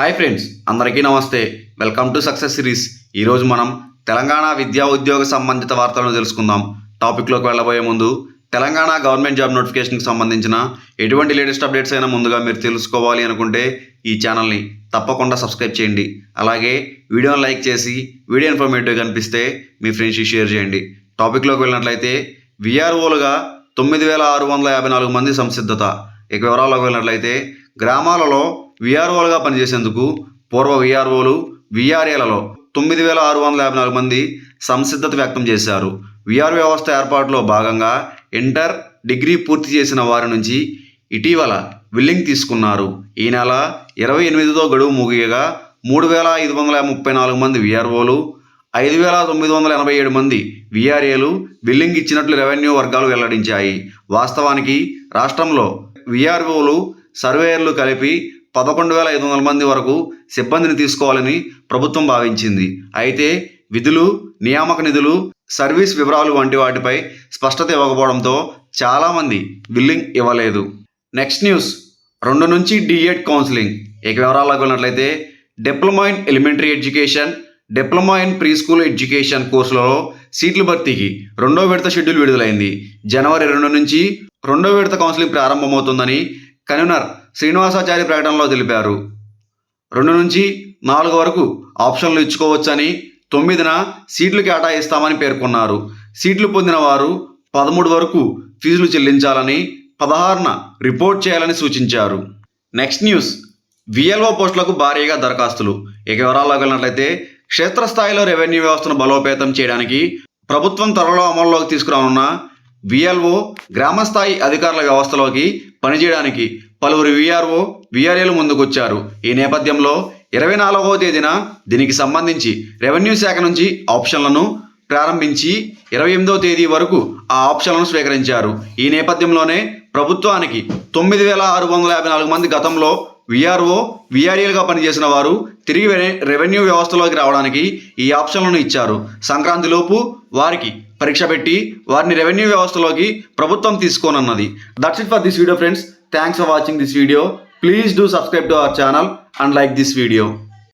Hi friends అందరికీ నమస్తే. Welcome to success series. ఈరోజు మనం తెలంగాణ విద్యా ఉద్యోగ సంబంధిత వార్తలను తెలుసుకుందాం. టాపిక్లోకి వెళ్ళబోయే ముందు తెలంగాణ గవర్నమెంట్ జాబ్ నోటిఫికేషన్కి సంబంధించిన ఎటువంటి లేటెస్ట్ అప్డేట్స్ అయినా ముందుగా మీరు తెలుసుకోవాలి అనుకుంటే ఈ ఛానల్ని తప్పకుండా సబ్స్క్రైబ్ చేయండి. అలాగే వీడియోని లైక్ చేసి వీడియో ఇన్ఫర్మేటివ్ కనిపిస్తే మీ ఫ్రెండ్స్కి షేర్ చేయండి. టాపిక్లోకి వెళ్ళినట్లయితే విఆర్ఓలుగా తొమ్మిది వేల ఆరు వందల యాభై నాలుగు మంది సంసిద్ధత. ఇక వివరాల్లోకి వెళ్ళినట్లయితే గ్రామాలలో విఆర్ఓలుగా పనిచేసేందుకు పూర్వ విఆర్ఓలు విఆర్ఏలలో తొమ్మిది వేల ఆరు వందల యాభై నాలుగు మంది సంసిద్ధత వ్యక్తం చేశారు. విఆర్ వ్యవస్థ ఏర్పాటులో భాగంగా ఇంటర్ డిగ్రీ పూర్తి చేసిన వారి నుంచి ఇటీవల విల్లింగ్ తీసుకున్నారు. ఈ నెల ఇరవై ఎనిమిదితో గడువు ముగియగా మూడు వేల ఐదు వందల ముప్పై నాలుగు మంది విఆర్ఓలు ఐదు వేల తొమ్మిది వందల ఎనభై ఏడు మంది విఆర్ఏలు బిల్లింగ్ ఇచ్చినట్లు రెవెన్యూ వర్గాలు వెల్లడించాయి. వాస్తవానికి రాష్ట్రంలో విఆర్ఓలు సర్వేయర్లు కలిపి పదకొండు వేల ఐదు వందల మంది వరకు సిబ్బందిని తీసుకోవాలని ప్రభుత్వం భావించింది. అయితే విధులు నియామక నిధులు సర్వీస్ వివరాలు వంటి వాటిపై స్పష్టత ఇవ్వకపోవడంతో చాలామంది బిల్లింగ్ ఇవ్వలేదు. Next news. రెండు నుంచి డిఎడ్ కౌన్సిలింగ్. ఇక వివరాలకు వెళ్ళినట్లయితే diploma in elementary education diploma in pre school education కోర్సులలో సీట్ల భర్తీకి రెండో విడత షెడ్యూల్ విడుదలైంది. జనవరి రెండు నుంచి రెండో విడత కౌన్సిలింగ్ ప్రారంభమవుతుందని కన్వీనర్ శ్రీనివాసాచారి ప్రకటనలో తెలిపారు. రెండు నుంచి నాలుగు వరకు ఆప్షన్లు ఇచ్చుకోవచ్చని తొమ్మిదిన సీట్లు కేటాయిస్తామని పేర్కొన్నారు. సీట్లు పొందిన వారు పదమూడు వరకు ఫీజులు చెల్లించాలని పదహారున రిపోర్ట్ చేయాలని సూచించారు. Next news. విఎల్ఓ పోస్టులకు భారీగా దరఖాస్తులు. ఇక వివరాల్లోకి వెళ్ళినట్లయితే క్షేత్రస్థాయిలో రెవెన్యూ వ్యవస్థను బలోపేతం చేయడానికి ప్రభుత్వం త్వరలో అమల్లోకి తీసుకురానున్న విఎల్ఓ గ్రామస్థాయి అధికారుల వ్యవస్థలోకి పనిచేయడానికి పలువురు విఆర్ఓ విఆర్ఏలు ముందుకొచ్చారు. ఈ నేపథ్యంలో ఇరవై నాలుగవ తేదీన దీనికి సంబంధించి రెవెన్యూ శాఖ నుంచి ఆప్షన్లను ప్రారంభించి ఇరవై ఎనిమిదవ తేదీ వరకు ఆ ఆప్షన్లను స్వీకరించారు. ఈ నేపథ్యంలోనే ప్రభుత్వానికి తొమ్మిది వేల ఆరు వందల యాభై నాలుగు మంది గతంలో విఆర్ఓ విఆర్ఏలుగా పనిచేసిన వారు తిరిగి రెవెన్యూ వ్యవస్థలోకి రావడానికి ఈ ఆప్షన్లను ఇచ్చారు. సంక్రాంతిలోపు వారికి పరీక్ష పెట్టి వారిని రెవెన్యూ వ్యవస్థలోకి ప్రభుత్వం తీసుకోనున్నది. That's it for this video friends thanks for watching this video please do subscribe to our channel and like this video